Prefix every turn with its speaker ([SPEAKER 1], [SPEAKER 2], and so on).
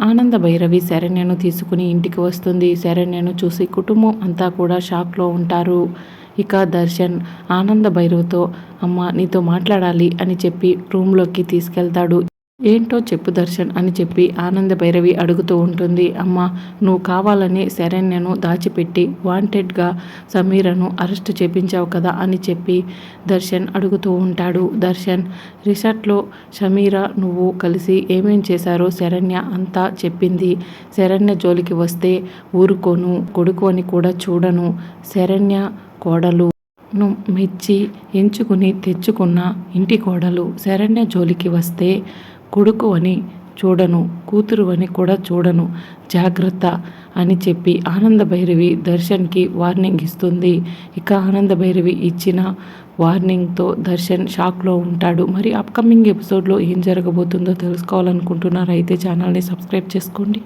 [SPEAKER 1] ఆనంద భైరవి శరణ్యను తీసుకుని ఇంటికి వస్తుంది. శరణ్యను చూసి కుటుంబం అంతా కూడా షాక్లో ఉంటారు. ఇక దర్శన్ ఆనంద భైరవ్తో అమ్మ నీతో మాట్లాడాలి అని చెప్పి రూమ్లోకి తీసుకెళ్తాడు. ఏంటో చెప్పు దర్శన్ అని చెప్పి ఆనంద భైరవి అడుగుతూ ఉంటుంది. అమ్మ నువ్వు కావాలని శరణ్యను దాచిపెట్టి వాంటెడ్గా సమీరను అరెస్ట్ చేపించావు కదా అని చెప్పి దర్శన్ అడుగుతూ ఉంటాడు. దర్శన్ రిసార్ట్లో సమీర నువ్వు కలిసి ఏమేం చేశారో శరణ్య అంతా చెప్పింది. శరణ్య జోలికి వస్తే ఊరుకోను కొడుకు అని కూడా చూడను. శరణ్య కోడలు. ను మెచ్చి ఎంచుకుని తెచ్చుకున్న ఇంటి కోడలు. శరణ్య జోలికి వస్తే కొడుకు అని చూడను కూతురు అని కూడా చూడను. జాగ్రత్త అని చెప్పి ఆనంద భైరవి దర్శన్కి వార్నింగ్ ఇస్తుంది. ఇక ఆనంద భైరవి ఇచ్చిన వార్నింగ్తో దర్శన్ షాక్లో ఉంటాడు. మరి అప్కమింగ్ ఎపిసోడ్లో ఏం జరగబోతుందో తెలుసుకోవాలనుకుంటున్నారైతే ఛానల్ని సబ్స్క్రైబ్ చేసుకోండి.